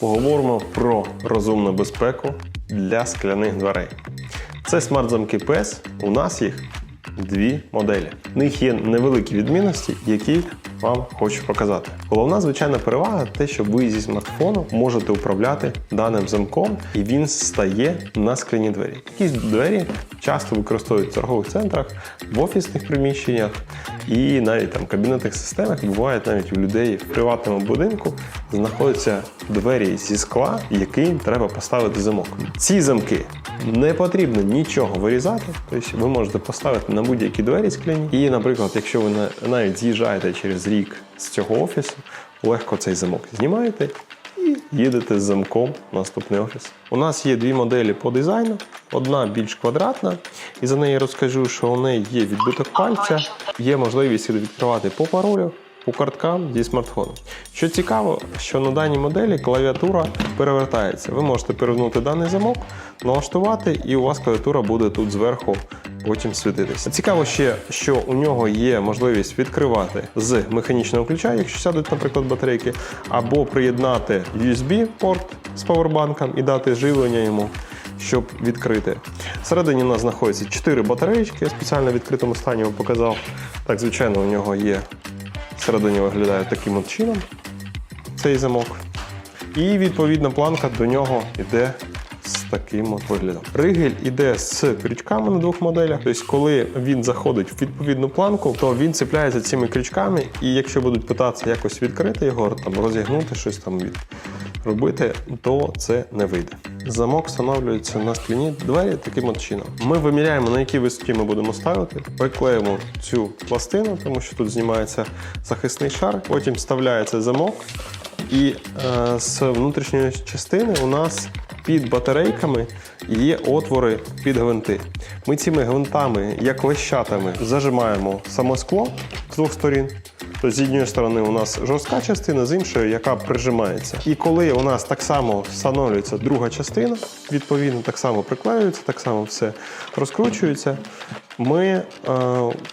Поговоримо про розумну безпеку для скляних дверей. Це смарт-замки PES. У нас їх дві моделі. В них є невеликі відмінності, які вам хочу показати. Головна звичайна перевага те, що ви зі смартфону можете управляти даним замком, і він стає на скляні двері. Такі двері часто використовують в торгових центрах, в офісних приміщеннях і навіть там кабінетних системах. Буває навіть у людей в приватному будинку знаходяться двері зі скла, яким треба поставити замок. Ці замки не потрібно нічого вирізати, тобто ви можете поставити на будь-які двері скляні. І, наприклад, якщо ви навіть з'їжджаєте через рік з цього офісу, легко цей замок знімаєте і їдете з замком в наступний офіс. У нас є дві моделі по дизайну. Одна більш квадратна, і за неї розкажу, що у неї є відбиток пальця, є можливість відкривати по паролю, по карткам зі смартфону. Що цікаво, що на даній моделі клавіатура перевертається. Ви можете перевернути даний замок, налаштувати, і у вас клавіатура буде тут зверху потім світитися. Цікаво ще, що у нього є можливість відкривати з механічного ключа, якщо сядуть, наприклад, батарейки, або приєднати USB-порт з павербанком і дати живлення йому. Щоб відкрити. Всередині у нас знаходиться 4 батареїчки, я спеціально в відкритому стані вам показав. Так, звичайно, у нього є всередині виглядає таким от чином цей замок. І відповідна планка до нього йде з таким от виглядом. Ригель іде з крючками на двох моделях. Тобто, коли він заходить в відповідну планку, то він цепляється цими крючками, і якщо будуть питатися якось відкрити його, там розігнути щось там від робити, то це не вийде. Замок встановлюється на скляні двері таким от чином. Ми виміряємо, на якій висоті ми будемо ставити, приклеїмо цю пластину, тому що тут знімається захисний шар, потім вставляється замок. І е, з внутрішньої частини у нас під батарейками є отвори під гвинти. Ми цими гвинтами, як лещатами, зажимаємо само скло з двох сторін. Тобто з однієї сторони у нас жорстка частина, з іншої, яка прижимається. І коли у нас так само встановлюється друга частина, відповідно так само приклеюється, так само все розкручується. Ми е,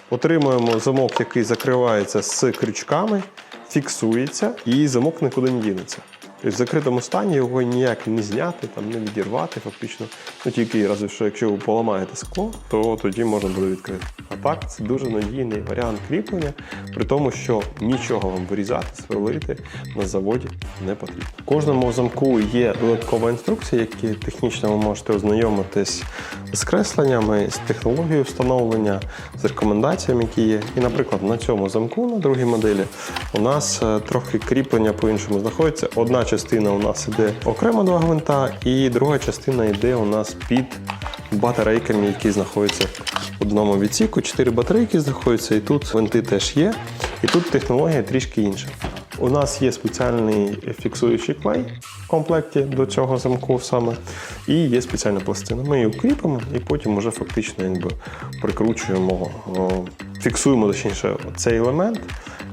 отримуємо замок, який закривається з крючками, фіксується, і замок нікуди не дінеться. Тобто в закритому стані його ніяк не зняти, там, не відірвати, фактично. Ну тільки разве що якщо ви поламаєте скло, то тоді можна буде відкрити. А так це дуже надійний варіант кріплення, при тому, що нічого вам вирізати, сверлити на заводі не потрібно. Кожному замку є додаткова інструкція, які технічно ви можете ознайомитись з кресленнями, з технологією встановлення, з рекомендаціями, які є. І, наприклад, на цьому замку, на другій моделі, у нас е, трохи кріплення по-іншому знаходиться. Одна частина у нас іде окремо два гвинта, і друга частина йде у нас під батарейками, які знаходяться в одному відсіку. Чотири батарейки знаходяться, і тут гвинти теж є. І тут технологія трішки інша. У нас є спеціальний фіксуючий клей в комплекті до цього замку саме, і є спеціальна пластина. Ми її укріпимо і потім вже фактично якби прикручуємо, фіксуємо точніше цей елемент,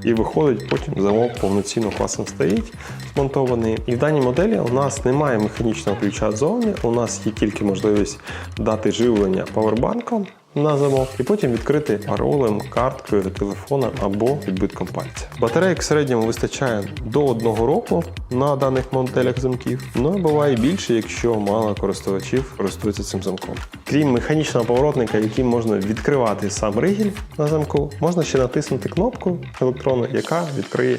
і виходить потім замок повноцінно класно стоїть, змонтований. І в даній моделі у нас немає механічного ключа ззовні, у нас є тільки можливість дати живлення павербанком на замок і потім відкрити паролем, карткою, телефоном або відбитком пальця. Батареїк в середньому вистачає до одного року на даних моделях замків. Ну буває більше, якщо мало користувачів користуються цим замком. Крім механічного поворотника, яким можна відкривати сам ригель на замку, можна ще натиснути кнопку електронну, яка відкриє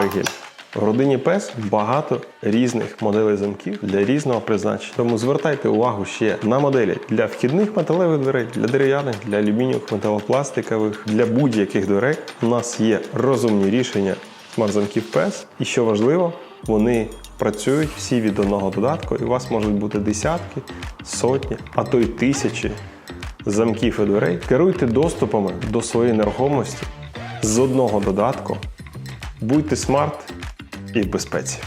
ригель. В родині PES багато різних моделей замків для різного призначення. Тому звертайте увагу ще на моделі для вхідних металевих дверей, для дерев'яних, для алюмінієвих, металопластикових, для будь-яких дверей. У нас є розумні рішення смарт-замків PES. І що важливо, вони працюють всі від одного додатку, і у вас можуть бути десятки, сотні, а то й тисячі замків і дверей. Керуйте доступами до своєї нерухомості з одного додатку. Будьте смарт і в безпеці.